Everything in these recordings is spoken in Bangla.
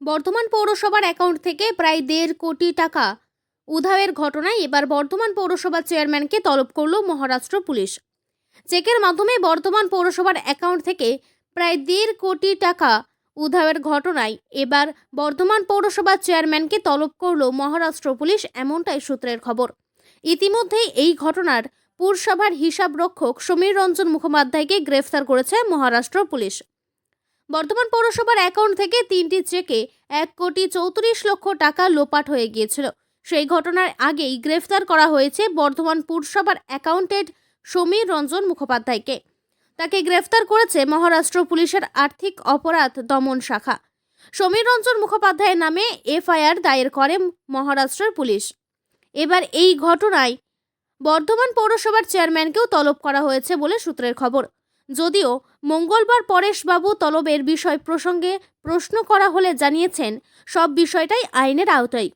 বর্ধমান পৌরসভার অ্যাকাউন্ট থেকে প্রায় দেড় কোটি টাকা উধাওয়ের ঘটনায় এবার বর্ধমান পৌরসভার চেয়ারম্যানকে তলব করল মহারাষ্ট্র পুলিশ। চেকের মাধ্যমে বর্ধমান পৌরসভার অ্যাকাউন্ট থেকে প্রায় দেড় কোটি টাকা উধাওয়ের ঘটনায় এবার বর্ধমান পৌরসভার চেয়ারম্যানকে তলব করল মহারাষ্ট্র পুলিশ এমনটাই সূত্রের খবর। ইতিমধ্যেই এই ঘটনার পুরসভার হিসাবরক্ষক সমীর রঞ্জন মুখোপাধ্যায়কে গ্রেফতার করেছে মহারাষ্ট্র পুলিশ। বর্ধমান পৌরসভার অ্যাকাউন্ট থেকে তিনটি চেকে এক কোটি চৌত্রিশ লক্ষ টাকা লোপাট হয়ে গিয়েছিল। সেই ঘটনার আগেই গ্রেফতার করা হয়েছে বর্ধমান পুরসভার অ্যাকাউন্টেন্ট সমীর রঞ্জন মুখোপাধ্যায়কে। তাকে গ্রেফতার করেছে মহারাষ্ট্র পুলিশের আর্থিক অপরাধ দমন শাখা। সমীর রঞ্জন মুখোপাধ্যায়ের নামে এফআইআর দায়ের করে মহারাষ্ট্রের পুলিশ। এবার এই ঘটনায় বর্ধমান পৌরসভার চেয়ারম্যানকেও তলব করা হয়েছে বলে সূত্রের খবর। যদিও মঙ্গলবার পরেশবাবু তলবের বিষয় প্রসঙ্গে প্রশ্ন করা হলে জানিয়েছেন, সব বিষয়টাই আইনের আওতায়।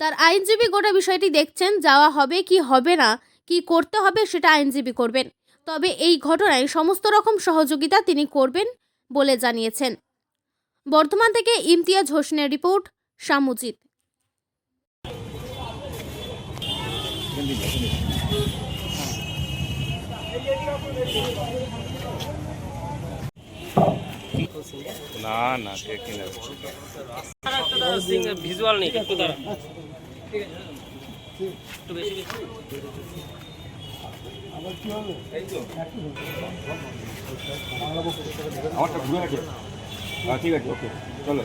তার আইনজীবী গোটা বিষয়টি দেখছেন, যাওয়া হবে কি হবে না, কি করতে হবে সেটা আইনজীবী করবেন। তবে এই ঘটনায় সমস্ত রকম সহযোগিতা তিনি করবেন বলে জানিয়েছেন। বর্ধমান থেকে ইমতিয়াজ হোসেনের রিপোর্ট, সামুজিৎ। না না দেখি না ভিজুয়াল নেই একটু দাঁড়া একটু বেশি বেশি আমারটা ঘুরে গেছে হ্যাঁ ঠিক আছে ওকে চলো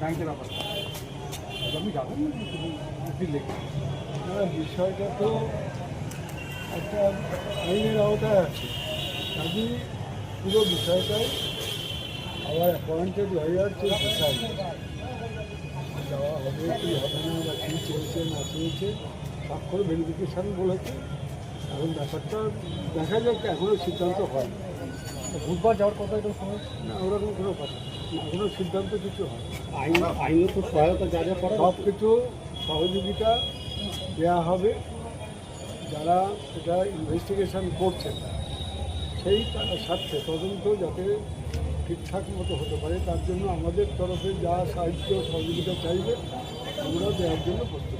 ব্যাংকের ব্যাপারটা আমি যাবেন বিষয়টা তো একটা আইনের আওতায় আছে কাজে পুরো বিষয়টাই আবার অ্যাপয়েন্টেড লয়ার যে যাওয়া হবে কি হবে না বা কী চলছে না চলছে স্বাক্ষর ভেরিফিকেশান বলেছে। এখন ব্যাপারটা দেখা যাক এখনও সিদ্ধান্ত হয় বুধবার যাওয়ার কথা এটা সময় না ওরকম কোনো কথা না। এখনও সিদ্ধান্ত কিছু হয় আইন আইনত সহায়তা যা যা করা সব কিছু সহযোগিতা দেওয়া হবে। যারা এটা ইনভেস্টিগেশন করছেন সেই স্বার্থে তদন্ত যাতে ঠিকঠাক মতো হতে পারে, তার জন্য আমাদের তরফে যা সাহায্য সহযোগিতা চাইবে, আমরা দেওয়ার জন্য প্রস্তুত।